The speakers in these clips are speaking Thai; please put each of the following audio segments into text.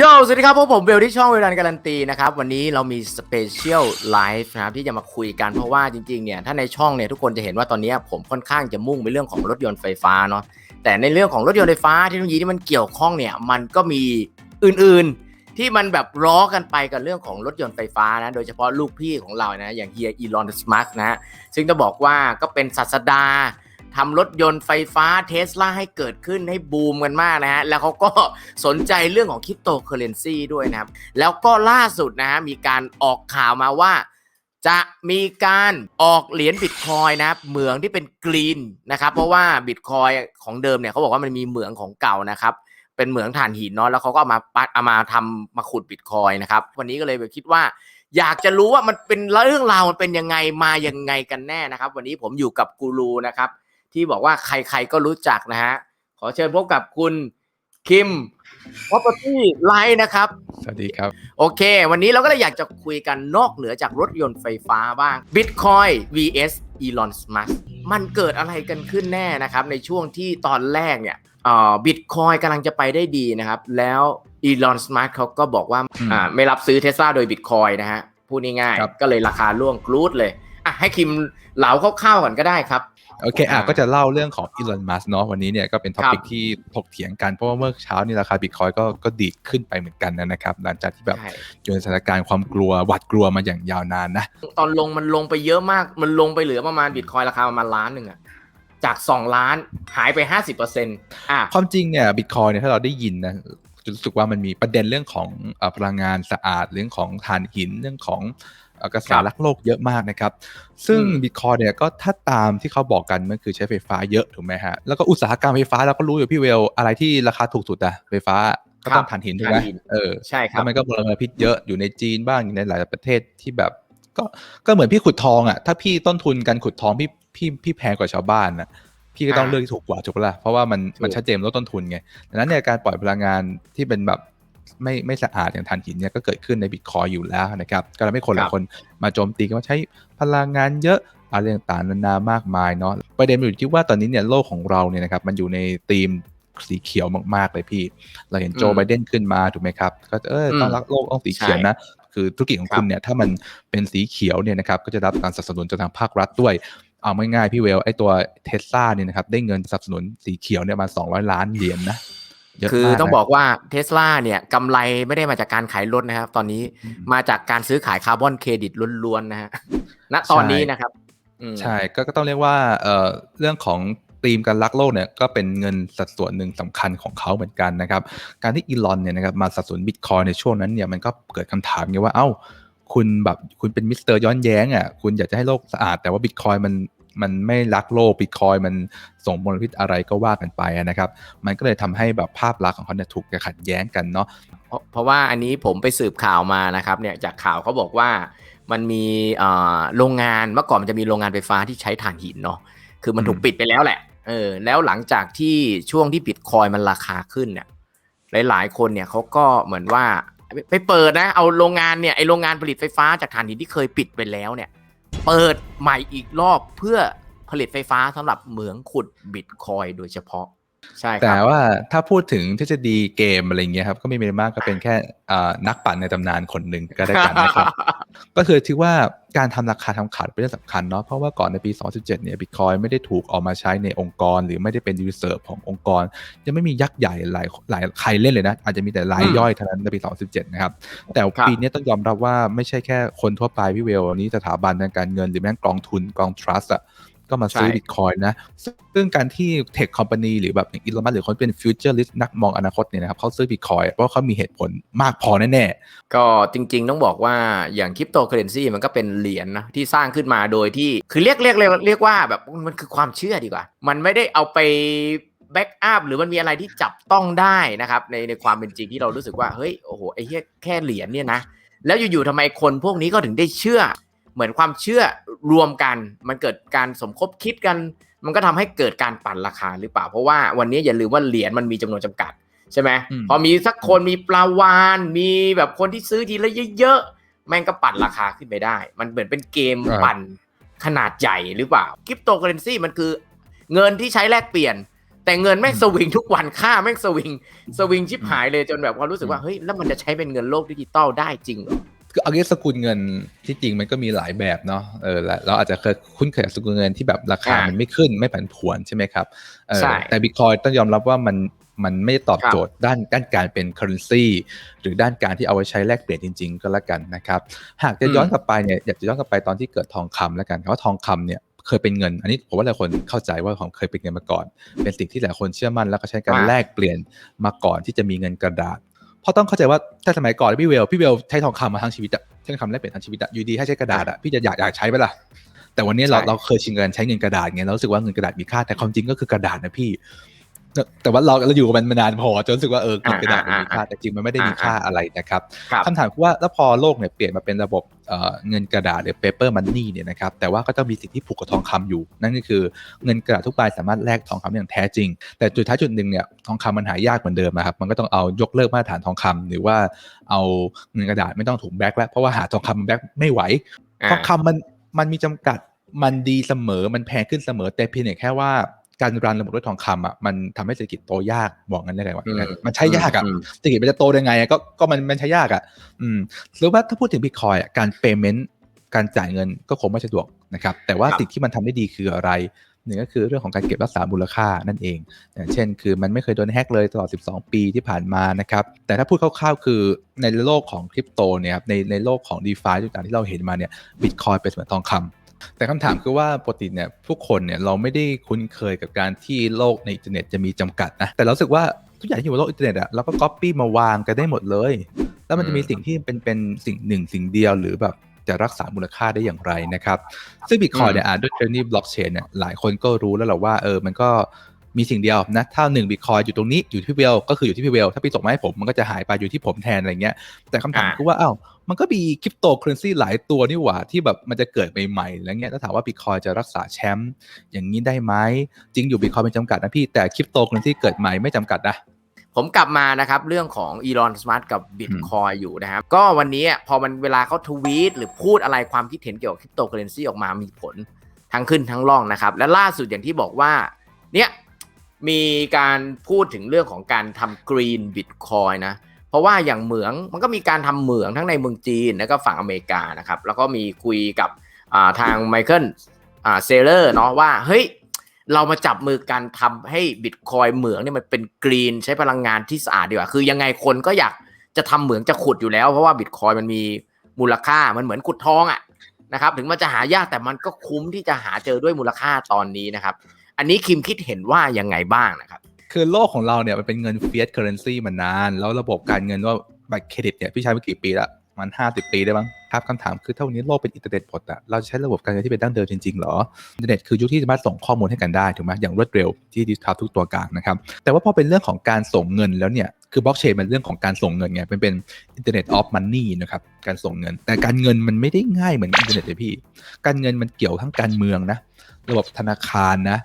โยสวัสดีครับพวกผมเบลที่ช่องเวลาการันตีนะครับ วันนี้เรามีสเปเชียลไลฟ์นะครับที่จะมาคุยกันเพราะว่าจริงๆเนี่ยถ้าในช่องเนี่ยทุกคนจะเห็นว่าตอนนี้ผมค่อนข้างจะมุ่งไปเรื่องของรถยนต์ไฟฟ้าเนาะแต่ในเรื่องของรถยนต์ไฟฟ้าเทคโนโลยีที่มันเกี่ยวข้องเนี่ยมันก็มีอื่นๆ ที่มันแบบล้อกันไปกับเรื่องของรถยนต์ไฟฟ้านะโดยเฉพาะลูกพี่ของเรานะอย่างเฮียอีลอนสมาร์นะฮะซึ่งจะบอกว่าก็เป็นศาสดา ทำรถยนต์ไฟฟ้าเทสลาให้เกิดขึ้นให้บูมกันมากนะฮะ แล้วเขาก็สนใจเรื่องของคริปโตเคอเรนซีด้วยนะครับ แล้วก็ล่าสุดนะฮะ มีการออกข่าวมาว่า จะมีการออกเหรียญบิตคอยนะครับเหมืองที่เป็นกรีนนะครับ เพราะว่าบิตคอยของเดิมเนี่ยเขาบอกว่ามันมีเหมืองของเก่านะครับเป็นเหมืองถ่านหินเนาะแล้วเขาก็เอามาปัดเอามาทำมาขุดบิตคอยนะครับ วันนี้ก็เลยแบบคิดว่า อยากจะรู้ว่ามันเป็นเรื่องราวมันเป็นยังไงมายังไงกันแน่นะครับ วันนี้ผมอยู่กับกูรูนะครับ ที่บอกว่าใครๆก็รู้จักนะฮะ ขอเชิญพบกับคุณคิม Property Light นะครับ สวัสดีครับ โอเค วันนี้เราก็เลยอยากจะคุยกันนอกเหนือจากรถยนต์ไฟฟ้าบ้าง Bitcoin vs Elon Musk มันเกิดอะไรกันขึ้นแน่นะครับ ในช่วงที่ตอนแรกเนี่ยเอ่อ Bitcoin กำลังจะไปได้ดีนะครับ แล้ว Elon Musk เขาก็บอกว่าอืมอ่าไม่รับซื้อเทสลาโดย Bitcoin นะฮะพูดง่ายครับๆก็เลยราคาร่วงกรูดเลยอะให้คิมเหลาคร่าวๆก่อนก็ได้ครับ โอเคอะอ่าก็จะเล่าเรื่องของอีลอนมัสเนาะวันนี้เนี่ยก็เป็นท็อปิกครับที่ถกเถียงกัน เพราะว่าเมื่อเช้านี่ราคาบิตคอยก็ก็ดีดขึ้นไปเหมือนกันนะครับ หลังจากที่แบบใช่อยู่ในสถานการณ์ความกลัวหวาดกลัวมาอย่างยาวนานนะ ตอนลงมันลงไปเยอะมากมันลงไปเหลือประมาณบิตคอยราคาประมาณล้านหนึ่งอะจาก 2 ล้านหายไป 50%อะความจริงเนี่ยบิตคอยเนี่ยถ้าเราได้ยินนะจะรู้สึกว่ามันมีประเด็นเรื่องของเอ่อพลังงานสะอาดเรื่องของถ่านหินเรื่องของเอ่อ กระแสครับรักโลกเยอะมากนะครับ ซึ่งอืมบิตคอยเนี่ยก็ถ้าตามที่เขาบอกกันมันคือใช้ไฟฟ้าเยอะถูกไหมฮะ แล้วก็อุตสาหกรรมไฟฟ้าเราก็รู้อยู่พี่เวล อะไรที่ราคาถูกสุดอะไฟฟ้าก็ต้องถ่านหินถูกไหมถ่านหินเออใช่ครัแล้บวมันก็มลพิษเยอะอยู่ในจีนบ้างอยู่ในหลายประเทศที่แบบ ก็ก็เหมือนพี่ขุดทองอะถ้าพี่ต้นทุนการขุดทองพี่พี่พี่แพงกว่าชาวบ้านนะพี่ก็ต้องอ่าเลือกที่ถูกกว่าถูกปะล่ะเพราะว่ามันถูกมันชัดเจนลดต้นทุนไงดังนั้นเนี่ยการปล่อยพลังงานที่เป็นแบบ ไม่ไม่สะอาดอย่างถ่านหินเนี่ยก็เกิดขึ้นในบิตคอยอยู่แล้วนะครับก็ทำให้คนหลายคนมาโจมตีกันว่าใช้พลังงานเยอะอะไรต่างๆนานามากมายเนาะประเด็นมันอยู่ที่ว่าตอนนี้เนี่ยโลกของเราเนี่ยนะครับมันอยู่ในธีมสีเขียวมากๆเลยพี่ เราเห็นโจอืมไบเดนขึ้นมาถูกไหมครับ ก็เออต้องรักโลกต้องสีเขียวนะคือธุรกิจของครับคุณเนี่ยถ้ามันเป็นสีเขียวเนี่ยนะครับก็จะรับการสนับสนุนจากทางภาครัฐด้วยเอาง่ายๆพี่เวลไอตัวเทสลาเนี่ยนะครับได้เงินสนับสนุนสีเขียวเนี่ยมา 200 ล้านเหรียญนะเยะ คือมากนะต้องบอกว่าเทสลาเนี่ยกำไรไม่ได้มาจากการขายรถนะครับ ตอนนี้อืมมาจากการซื้อขายคาร์บอนเครดิตล้วนๆนะฮะณตอนนี้นะครับอืมใช่ก็ก็ต้องเรียกว่าเอ่อเรื่องของธีมการรักโลกเนี่ยก็เป็นเงินสัดส่วนหนึ่งสำคัญของเขาเหมือนกันนะครับ การที่อีลอนเนี่ยนะครับมาสนับสนุนบิตคอยในช่วงนั้นเนี่ยมันก็เกิดคำถามไงว่าเอ้า คุณแบบคุณเป็นมิสเตอร์ย้อนแย้งอะคุณอยากจะให้โลกสะอาดแต่ว่าบิตคอยมัน มันไม่รักโลกบิตคอยมันส่งมลพิษอะไรก็ว่ากันไปนะครับ มันก็เลยทำให้แบบภาพลักษณ์ของเขาเนี่ยถูกขัดแย้งกันเนาะเพราะเพราะว่าอันนี้ผมไปสืบข่าวมานะครับเนี่ยจากข่าวเขาบอกว่ามันมีโรงงานเมื่อก่อนมันจะมีโรงงานไฟฟ้าที่ใช้ถ่านหินเนาะคือมันถูกปิดไปแล้วแหละเออแล้วหลังจากที่ช่วงที่บิตคอยมันราคาขึ้นเนี่ยหลาย ๆ คนเนี่ยเขาก็เหมือนว่าไปเปิดนะเอาโรงงานเนี่ยไอโรงงานผลิตไฟฟ้าจากถ่านหินที่เคยปิดไปแล้วเนี่ย เปิดใหม่อีกรอบเพื่อผลิตไฟฟ้าสำหรับเหมืองขุดบิตคอยโดยเฉพาะ ใช่คแต่รับว่าถ้าพูดถึงทฤษฎีเกมอะไรเงี้ยครับ ก็ไม่มีอะไรมากก็เป็นแค่อ่านักปั่นในตำนานคนหนึ่งก็ได้กันนะครับ ก็คือที่ว่าการทำราคาทำขาดเป็นเรื่องสำคัญเนาะเพราะว่าก่อนในปี 2017 เนี่ยบิตคอยไม่ได้ถูกเออกมาใช้ในองค์กร หรือไม่ได้เป็นยูเซอร์ขององค์กร ยังไม่มียักษ์ใหญ่หลายหลายใครเล่นเลยนะ อาจจะมีแต่รายอืมย่อยเท่านั้นในปี 2017 นะครับ แต่ครับปีนี้ต้องยอมรับว่าไม่ใช่แค่คนทั่วไปพี่เวลวันนี้สถาบันทางการเงินหรือแม้กองทุนกองทรัสต์อะ ก็มาซื้อใช่บิตคอยนะ ซึ่งการที่เทคคอมพานีหรือแบบอย่างอีลอนมัสหรือคนเป็นฟิวเจอร์ลิสต์นักมองอนาคตเนี่ยนะครับเขาซื้อบิตคอยเพราะว่าเขามีเหตุผลมากพอแน่ๆ ก็จริงๆ ต้องบอกว่าอย่างคริปโตเคอเรนซีมันก็เป็นเหรียญนะที่สร้างขึ้นมาโดยที่คือเรียกเรียกเรียกเรียกว่าแบบมันคือความเชื่อดีกว่า มันไม่ได้เอาไปแบ็กอัพหรือมันมีอะไรที่จับต้องได้นะครับในในความเป็นจริงที่เรารู้สึกว่าเฮ้ยโอ้โหไอ้เหี้ยแค่เหรียญเนี่ยนะแล้วอยู่ๆทำไมคนพวกนี้ก็ถึงได้เชื่อ เหมือนความเชื่อรวมกัน มันเกิดการสมคบคิดกัน มันก็ทำให้เกิดการปั่นราคาหรือเปล่า เพราะว่าวันนี้อย่าลืมว่าเหรียญมันมีจำนวนจำกัดใช่ไหมอืมพอมีสักคนมีปลาวานมีแบบคนที่ซื้อทีละเยอะๆแม่งก็ปั่นราคาขึ้นไปได้ มันเหมือนเป็นเกมครับปั่นขนาดใหญ่หรือเปล่าคริปโตเคอเรนซีมันคือเงินที่ใช้แลกเปลี่ยน แต่เงินแม่งสวิงทุกวันค่าแม่งสวิงสวิงชิบหายเลยจนแบบความรู้สึกว่าเฮ้ยแล้วมันจะใช้เป็นเงินโลกดิจิตอลได้จริงเหรอ คือเอางี้สกุลเงินที่จริงมันก็มีหลายแบบเนาะเออและเราอาจจะเคยคุ้นเคยกับสกุลเงินที่แบบราคาอ่ามัมันไม่ขึ้นไม่ผันผวนใช่ไหมครับเออใช่แต่บิตคอยต้องยอมรับว่ามันมันไม่ได้ตอบครับโจทย์ด้านด้านการเป็น currency หรือด้านการที่เอาไว้ใช้แลกเปลี่ยนจริง ๆ ก็แล้วกันนะครับ หากจะย้อนกลับไปเนี่ยอยากจะย้อนกลับไปตอนที่เกิดทองคำแล้วกันเพราะว่าทองคำเนี่ยเคยเป็นเงิน อันนี้ผมว่าหลายคนเข้าใจว่าของเคยเป็นเงินมาก่อน เป็นสิ่งที่หลายคนเชื่อมั่นแล้วก็ใช้การอ่าแลกเปลี่ยนมาก่อนที่จะมีเงินกระดาษ เพราะต้องเข้าใจว่าถ้าสมัยก่อนพี่เวลพี่เวลใช้ทองคำมาทั้งชีวิตอะใช้ทองคำแลกเปลี่ยนทั้งชีวิตอะอยู่ดีให้ใช้กระดาษอะพี่จะอยากอยากใช้ไหมล่ะแต่วันนี้เราเราเคยชินกันใช้เงินกระดาษไงเราสึกว่าเงินกระดาษมีค่าแต่ความจริงก็คือกระดาษนะพี่ แต่แต่ว่าเราเราอยู่กับมันมานานพอจนรู้สึกว่าเออเงินกระดาษมันมีค่าแต่จริงมันไม่ได้มีค่าอะไรนะครับครับคำถามคือว่าแล้วพอโลกเนี่ยเปลี่ยนมาเป็นระบบเอ่อเงินกระดาษหรือ paper money เนี่ยนะครับแต่ว่าก็ต้องมีสิ่งที่ผูกกับทองคำอยู่ นั่นก็คือเงินกระดาษทุกใบสามารถแลกทองคำได้อย่างแท้จริง แต่จุดท้ายจุดหนึ่งเนี่ยทองคำมันหายากเหมือนเดิมนะครับมันก็ต้องเอายกเลิกมาตรฐานทองคำหรือว่าเอาเงินกระดาษไม่ต้องถูกแบล็กแล้วเพราะว่าหาทองคำมันแบล็กไม่ไหวทองคำมันมันมีจำกัดมันดีเสมอมันแพงขึ้นเสมอแต่เพียงแต่แค่ว่า การรันระบบด้วยทองคำอะมันทำให้เศรษฐกิจโตยากบอกงั้นได้ไงวะอืมมันใช้ยากอะมเศรษฐกิจมันจะโตได้ไงอะก็ก็มันมันใช้ยากอะ อืมหรือว่าถ้าพูดถึงบิตคอยอะการเปย์เมนต์การจ่ายเงินก็คงไม่สะดวกนะครับ แต่ว่าครับสิ่งที่มันทำได้ดีคืออะไรหนึ่งก็คือเรื่องของการเก็บรักษามูลค่านั่นเองอย่างเช่น คือมันไม่เคยโดนแฮกเลยตลอด 12 ปีที่ผ่านมานะครับ แต่ถ้าพูดคร่าวๆ คือในโลกของคริปโตเนี่ยครับในในโลกของ d e f าต่างๆที่เราเห็นมาเนี่ยบิตคอยเป็นเหมือนทองคำ แต่คำถามคือว่าปกติเนี่ยทุกคนเนี่ยเราไม่ได้คุ้นเคยกับการที่โลกในอินเทอร์เน็ตจะมีจำกัดนะแต่เรารู้สึกว่าทุกอย่างที่อยู่บนโลกอินเทอร์เน็ตอะเราก็ก๊อปปี้มาวางกันได้หมดเลย แล้วมันจะมีสิ่งที่เป็นเป็นสิ่งหนึ่งสิ่งเดียวหรือแบบจะรักษามูลค่าได้อย่างไรนะครับ ซึ่งบิตคอยเนี่ยอ่าด้วยเทรนนี่บล็อกเชนเนี่ยหลายคนก็รู้แล้วแหละว่าเออมันก็มีสิ่งเดียวนะถ้าหนึ่งบิตคอยอยู่ตรงนี้อยู่ที่พี่เวลก็คืออยู่ที่พี่เวลถ้าพี่ส่งมาให้ผมมันก็จะหายไปอยู่ที่ผมแทนอะไรเงี้ยแต่คำถามอ่าคือว่าอ้าว มันก็มีคริปโตเคอเรนซีหลายตัวนี่หว่าที่แบบมันจะเกิดใหม่ๆแล้วเงี้ยถ้าถามว่าบิตคอยจะรักษาแชมป์อย่างนี้ได้ไหมจริงอยู่บิตคอยเป็นจำกัดนะพี่แต่คริปโตเคอเรนซีเกิดใหม่ไม่จำกัดนะผมกลับมานะครับเรื่องของอีลอนสมาร์ทกับบิตคอยอยู่นะครับ ก็วันนี้พอมันเวลาเขาทวีตหรือพูดอะไรความคิดเห็นเกี่ยวกับคริปโตเคอเรนซีออกมามีผลทั้งขึ้นทั้งล่องนะครับ และล่าสุดอย่างที่บอกว่าเนี่ยมีการพูดถึงเรื่องของการทำกรีนบิตคอยนะ เพราะว่าอย่างเหมืองมันก็มีการทำเหมืองทั้งในเมืองจีนแล้วก็ฝั่งอเมริกานะครับแล้วก็มีคุยกับาทางไมเคิลเซเลอร์เนาะว่าเฮ้ยเรามาจับมือกันทำให้บิตคอยเหมืองเนี่ยมันเป็นกรีนใช้พลังงานที่สะอาดดีกว่า คือยังไงคนก็อยากจะทำเหมืองจะขุดอยู่แล้ว เพราะว่าบิตคอยมันมีมูลค่ามันเหมือนขุดทองอะนะครับ ถึงมันจะหายากแต่มันก็คุ้มที่จะหาเจอด้วยมูลค่าตอนนี้นะครับ อันนี้คิมคิดเห็นว่ายังไงบ้างนะครับ คือโลกของเราเนี่ยมันเป็นเงิน fiat currency มานาน แล้วระบบการเงินว่าบัตรเครดิตเนี่ยพี่ใช้มากี่ปีละมันห้าสิบปีได้บ้างครับคำถามคือถ้าวันนี้โลกเป็นอินเทอร์เน็ตหมดอะเราจะใช้ระบบการเงินที่เป็นดั้งเดิมจริงๆหรออินเทอร์เน็ตคือยุคที่สามารถส่งข้อมูลให้กันได้ถูกไหมอย่างรวดเร็วที่ดิจิทัลทุกตัวกลางนะครับแต่ว่าพอเป็นเรื่องของการส่งเงินแล้วเนี่ยคือบล็อกเชนมันเรื่องของการส่งเงินไงเป็นเป็นอินเทอร์เน็ตออฟมันนี่นะครับการส่งเงิน แต่การเงินมันไม่ได้ง่ายเหมือนอินเทอร์เน็ตเลยพี่ การเงินมันเกี่ยวทั้งการเมืองนะ ระบบธนาคารนะ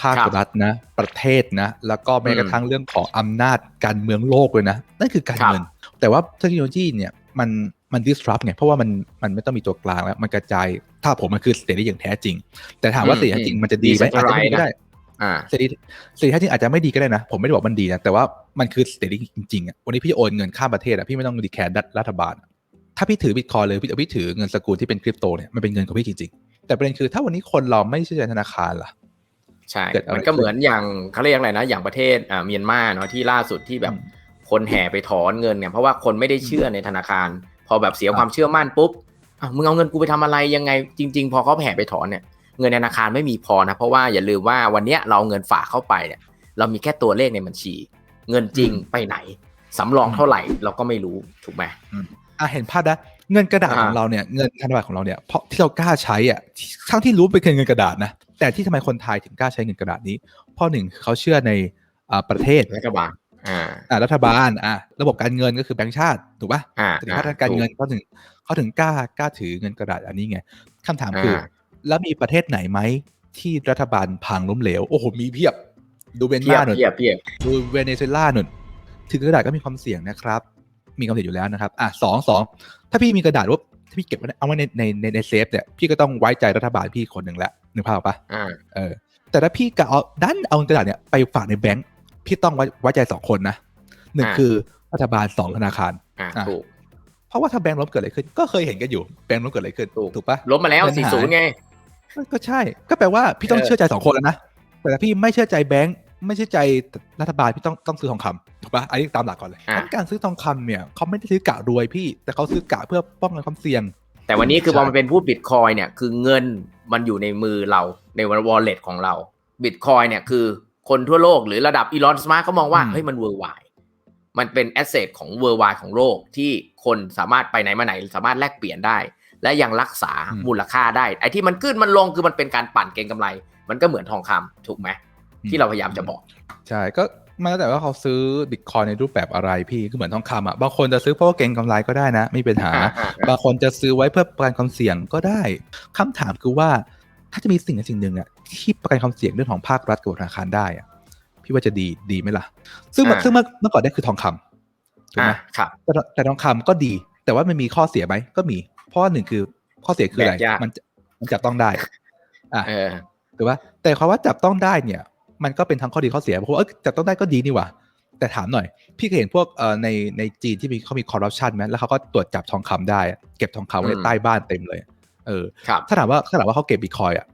ภาคครับรัฐนะประเทศนะ แล้วก็แม้กระทั่งเรื่องของอำนาจการเมืองโลกเลยนะนั่นคือการครับเงิน แต่ว่าเทคโนโลยีเนี่ยมันมัน disrupt ไงเพราะว่ามันมันไม่ต้องมีตัวกลางแล้ว มันกระจาย ถ้าผมมันคือเสรีอย่างแท้จริง แต่ถามว่าอืมเสรีจริงมันจะดีไหมอาจจะไม่ดีก็ได้อ่าเสรีเสรีแท้จริงอาจจะไม่ดีก็ได้นะ ผมไม่ได้บอกมันดีนะ แต่ว่ามันคือเสรีจริงๆอะวันนี้พี่จะโอนเงินข้ามประเทศอะพี่ไม่ต้องดีแคร์รัฐบาลอะถ้าพี่ถือบิตคอยเลยพี่พี่ถือเงินสกุลที่เป็นคริปโตเนี่ยมันเป็นเงินของพี่จริงๆแต่ประเด็นคือถ้าวันนี้คนเราไม่เชื่อใจธนาคารล่ะ ใช่เกิดอะไรมันก็เหมือนอย่างเขาเรียกอะไรนะ อย่างประเทศอ่าเมียนมาเนาะที่ล่าสุดที่แบบอืมคนแห่ไปถอนเงินเนี่ยเพราะว่าคนไม่ได้เชื่อในธนาคาร พอแบบเสียครับความเชื่อมั่นปุ๊บอะมึงเอาเงินกูไปทำอะไรยังไง จริง ๆ พอเขาแห่ไปถอนเนี่ยเงินในธนาคารไม่มีพอนะเพราะว่าอย่าลืมว่าวันเนี้ยเราเอาเงินฝากเข้าไปเนี่ยเรามีแค่ตัวเลขในบัญชี เงินจริงไปไหนสำรองเท่าไหร่เราก็ไม่รู้ถูกไหมอะเห็นภาพนะเงินกระดาษอ่าของเราเนี่ยเงินธนบัตรของเราเนี่ยเพราะที่เรากล้าใช้อะทั้งที่รู้เป็นเงินกระดาษนะ แต่ที่ทำไมคนไทยถึงกล้าใช้เงินกระดาษนี้ เพ่อหนึ่งเขาเชื่อในอ่าประเทศรัฐบาลอ่าอ่ารัฐบาลอะระบบการเงินก็คือแบงก์ชาติถูกปะอ่าสถาบันการเงินเขาถึงเขาถึงกล้ากล้าถือเงินกระดาษอันนี้ไงคำถามคือ แล้วมีประเทศไหนไหมที่รัฐบาลพังล้มเหลว โอ้โห มีเพียบ ดูเวนเพียนาบหนุนเพียบเพียบดูเวเนซุเอลาหนุนถือกระดาษก็มีความเสี่ยงนะครับ มีความเสี่ยงอยู่แล้วนะครับ อะสองสองถ้าพี่มีกระดาษว่าถ้าพี่เก็บไว้เอาไว้ในในในในเซฟเนี่ยพี่ก็ต้องไว้ใจรัฐบาลพี่คนหนึ่งแหละ นึกภาพออกปะอ่าเออ แต่ถ้าพี่กะเอาดันเอาเงินกระดาษเนี่ยไปฝากในแบงก์พี่ต้องไว้ไว้ใจสองคนนะหนึ่งอ่าคือรัฐบาลสองธนาคารอะอะถูกเพราะว่าถ้าแบงก์ล้มเกิดอะไรขึ้น ก็เคยเห็นกันอยู่แบงก์ล้มเกิดอะไรขึ้นถูกถูกปะล้มมาแล้วเงินหาย40ไงก็ใช่ ก็แปลว่าพี่ต้องเออเชื่อใจสองคนแล้วนะแต่ถ้าพี่ไม่เชื่อใจแบงก์ไม่เชื่อใจรัฐบาลพี่ต้องต้องซื้อทองคำถูกปะอันนี้ตามหลักก่อนเลยอะงั้นการซื้อทองคำเนี่ยเขาไม่ได้ซื้อกะรวยพี่ แต่เขาซื้อกะเพื่อป้องกันความเสี่ยง แต่วันนี้คือใช่พอมันเป็นพูดบิตคอยเนี่ยคือเงินมันอยู่ในมือเราในวอลเล็ตของเราบิตคอยเนี่ยคือคนทั่วโลกหรือระดับอีลอนสมาร์ทเขามองว่าอืมเฮ้ยมันเวอร์ไวมันเป็นแอสเซทของเวอร์ไวของโลกที่คนสามารถไปไหนมาไหน สามารถแลกเปลี่ยนได้ และยังรักษามูลค่าได้ ไอ้ที่มันขึ้นมันลงคือมันเป็นการปั่นเก็งกำไร มันก็เหมือนทองคำถูกไหมที่เราพยายามจะบอก ใช่ก็ มาแล้วแต่ว่าเขาซื้อบิตคอยในรูปแบบอะไรพี่ก็เหมือนทองคำอะบางคนจะซื้อเพราะว่าเก็งกำไรก็ได้นะไม่มีปัญหาอ่าอ่าอ่าบางคนจะซื้อไว้เพื่อประกันความเสี่ยงก็ได้คำถามคือว่า ถ้าจะมีสิ่งใดสิ่งหนึ่งอะที่ประกันความเสี่ยงเรื่องของภาครัฐกับธนาคารได้อะพี่ว่าจะดีดีไหมล่ะ ซึ่งมันซึ่งเมื่อเมื่อก่อนได้คือทองคำถูกอ่าไหมครับแต่แต่ทองคำก็ดี แต่ว่ามันมีข้อเสียไหมก็มี เพราะว่าหนึ่งคือข้อเสียคืออะไรแบกยากมันจะมันจับต้องได้ อะเออถูกปะแต่คำว่าจับต้องได้เนี่ย มันก็เป็นทั้งข้อดีข้อเสียเพราะว่าเอ้ยจับต้องได้ก็ดีนี่หว่า แต่ถามหน่อย พี่เคยเห็นพวกเอ่อในในจีนที่มีเขามีคอร์รัปชันไหมแล้วเขาก็ตรวจจับทองคำได้อะเก็บทองคำไว้ในอืมใต้บ้านเต็มเลย เออ ครับ ถ้าถามว่าถ้าถามว่าเขาเก็บบิตคอยอะ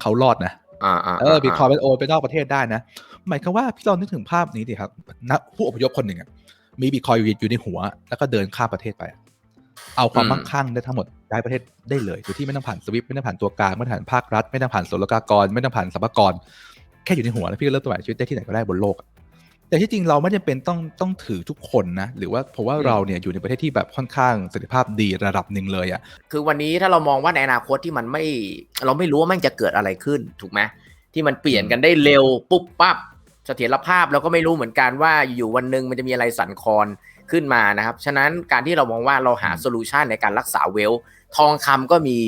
เขารอดนะ อ่าอ่าเออบิตคอยเป็นโอนไปนอกประเทศได้นะ หมายความว่าพี่ลองนึกถึงภาพนี้ดิครับนักผู้อพยพคนหนึ่งอะมีบิตคอยอยู่อยู่ในหัว แล้วก็เดินข้ามประเทศไปอะเอาความมั่งคั่งได้ทั้งหมดย้ายประเทศได้เลยโดยที่ไม่ต้องผ่านสวิฟไม่ต้องผ่านตัวกลางไม่ต้องผ่านภาครัฐ ไม่ต้องผ่านศุลกากร ไม่ต้องผ่านสรรพากร แค่อยู่ในหัวแล้วพี่ก็เริ่มต้นใหม่ชีวิตได้ที่ไหนก็ได้บนโลกอะแต่ที่จริงเราไม่จำเป็นต้องต้องถือทุกคนนะ หรือว่าเพราะว่าเราเนี่ยอยู่ในประเทศที่แบบค่อนข้างเสถียรภาพดีระดับหนึ่งเลยอะคือวันนี้ถ้าเรามองว่าในอนาคตที่มันไม่ เราไม่รู้ว่ามันจะเกิดอะไรขึ้นถูกไหมที่มันเปลี่ยนกันได้เร็วปุ๊บปั๊บเสถียรภาพเราก็ไม่รู้เหมือนกันว่าอยู่วันหนึ่งมันจะมีอะไรสั่นคลอนขึ้นมานะครับ ฉะนั้นการที่เรามองว่าเราหาโซลูชันในการรักษาเวล ทองคำก็มี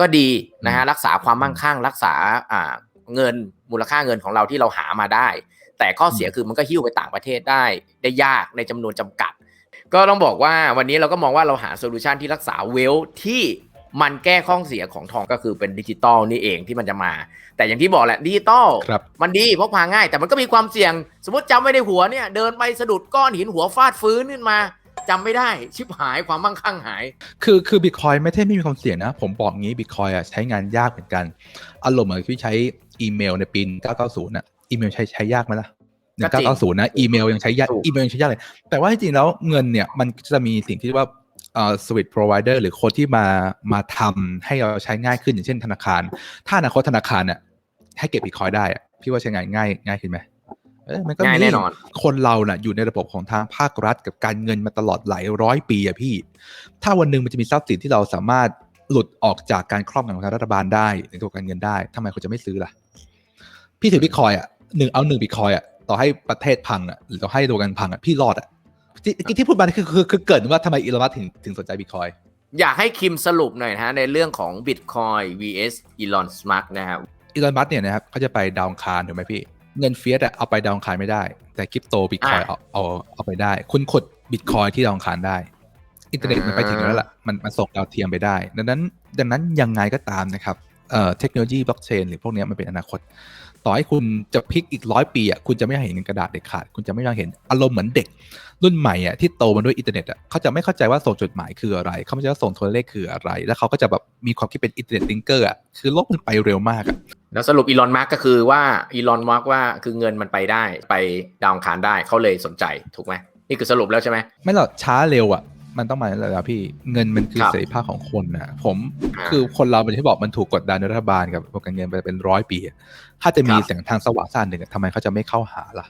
ก็ดีนะฮะรักษาความมั่งคั่ง รักษาอ่าเงิน มูลค่าเงินของเราที่เราหามาได้ แต่ข้อเสียคือมันก็หิ้วไปต่างประเทศได้ได้ยากในจำนวนจำกัด ก็ต้องบอกว่าวันนี้เราก็มองว่าเราหาโซลูชันที่รักษาเวลที่มันแก้ข้องเสียของทองก็คือเป็นดิจิตอลนี่เองที่มันจะมา แต่อย่างที่บอกแหละดิจิตอลครับมันดีพกพาง่าย แต่มันก็มีความเสี่ยง สมมติจำไว้ในหัวเนี่ย เดินไปสะดุดก้อนหินหัวฟาดฟื้นขึ้นมาจำไม่ได้ ชิบหายความมั่งคั่งหาย คือคือบิตคอยไม่ใช่ไม่มีความเสี่ยงนะ ผมบอกงี้บิตคอยอะใช้งานยากเหมือนกัน อารมณ์เหมือนที่ใช้ อีเมลในปี990น่ะอีเมลใช้ใช้ยากไหมล่ะก็จริง1990นะอีเมลยังใช้ยากถูกอีเมลยังใช้ยากเลย แต่ว่าจริงๆแล้วเงินเนี่ยมันจะมีสิ่งที่เรียกว่าเอ่อสวิตพรอไวเดอร์หรือคนที่มามาทำให้เราใช้ง่ายขึ้นอย่างเช่นธนาคาร ถ้าอนาคตธนาคารเนี่ยให้เก็บบิตคอยได้อะพี่ว่าใช้งานง่ายง่ายขึ้นไหมเออมันก็ง่ายมีแน่นอน คนเราน่ะอยู่ในระบบของทางภาครัฐ กับการเงินมาตลอดหลายร้อยปีอะพี่ ถ้าวันหนึ่งมันจะมีทรัพย์สินที่เราสามารถ หลุดออกจากการครอบงำของทางรัฐบาลได้ในตัวการเงินได้ทำไมคุณจะไม่ซื้อล่ะ พี่ถือบิตคอยอะหนึ่งเอาหนึ่งบิตคอยอะต่อให้ประเทศพังอะหรือต่อให้ตัวกันพังอะพี่รอดอะที่ที่ที่พูดมานี่คือคือคือเกิดว่าทำไมอีลอนมัสก์ถึงถึงสนใจบิตคอยอยากให้คิมสรุปหน่อยนะฮะในเรื่องของ Bitcoin vs Elon Musk นะครับอีลอนมัสก์เนี่ยนะครับเขาจะไปดาวอังคารถูกไหมพี่ เงินเฟียสอะเอาไปดาวอังคารไม่ได้ แต่คริปโตบิตคอยอะเอาเอาเอาไปได้ คุณขุดบิตคอยที่ดาวอังคารได้ อินเทอร์เน็ตมันไปถึงอ่าแล้วล่ะมันมันส่งดาวเทียมไปได้ ดังนั้น ดังนั้นยังไงก็ตามนะครับเอ่อเทคโนโลยีบล็อกเชนหรือพวกเนี้ยมันเป็นอนาคต ต่อให้คุณจะพลิกอีกร้อยปีอะคุณจะไม่เห็นเงินกระดาษเด็ดขาด คุณจะไม่ยังเห็นอารมณ์เหมือนเด็ก รุ่นใหม่อะที่โตมาด้วยอินเทอร์เน็ตอะเขาจะไม่เข้าใจว่าส่งจดหมายคืออะไร เขาไม่เข้าใจว่าส่งโทรเลขคืออะไร แล้วเขาก็จะแบบมีความคิดเป็นอินเทอร์เน็ตลิงเกอร์อะคือโลกมันไปเร็วมากอะแล้วสรุปอีลอนมาร์กก็คือว่าอีลอนมาร์กว่าคือเงินมันไปได้ไปดาวอังคารได้เขาเลยสนใจถูกไหมนี่คือสรุปแล้วใช่ไหมไม่หรอกช้าเร็วอะ มันต้องมาแล้วล่ะพี่เงินมันคือครับเสรีภาพของคนนะผมอ่าคือคนเราเป็นที่บอกมันถูกกดดันโดยรัฐบาลกับวงการเงินไปเป็นร้อยปีอะถ้าจะมีครับเสียงทางสว่างสร้างหนึ่งอะทำไมเขาจะไม่เข้าหาล่ะ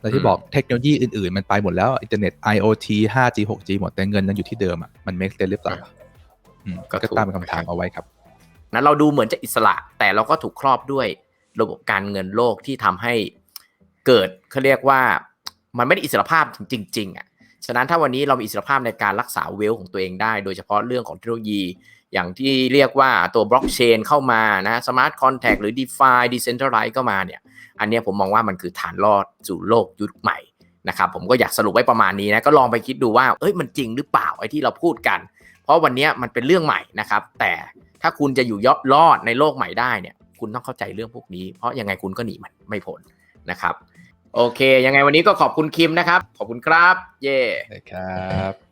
แล้วที่อืม บอกเทคโนโลยีอื่นๆ มันไปหมดแล้วอินเทอร์เน็ต IoT 5G 6G หมดแต่เงินยังอยู่ที่เดิมอะมัน make sense หรือเปล่าอืมก็ก็ถูกตั้งเป็นคำถามเอาไว้ครับนั้นเราดูเหมือนจะอิสระแต่เราก็ถูกครอบด้วยระบบการเงินโลกที่ทำให้เกิดเขาเรียกว่ามันไม่ได้อิสรภาพจริงๆอะ ฉะนั้นถ้าวันนี้เรามีอิสรภาพในการรักษาเวลของตัวเองได้ โดยเฉพาะเรื่องของเทคโนโลยี อย่างที่เรียกว่าตัวบล็อกเชนเข้ามานะสมาร์ทคอนแท็กหรือ d e f i Decentralize ก็มาเนี่ย อันนี้ผมมองว่ามันคือฐานรอดสู่โลกยุคใหม่นะครับผมก็อยากสรุปไว้ประมาณนี้นะก็ลองไปคิดดูว่าเอ้ยมันจริงหรือเปล่าไอ้ที่เราพูดกัน เพราะวันนี้มันเป็นเรื่องใหม่นะครับ แต่ถ้าคุณจะอยู่ยอดรอดในโลกใหม่ได้เนี่ย คุณต้องเข้าใจเรื่องพวกนี้ เพราะยังไงคุณก็หนีมันไม่พ้นนะครับ โอเค ยังไงวันนี้ก็ขอบคุณคิมนะครับ ขอบคุณครับ เย่ครับ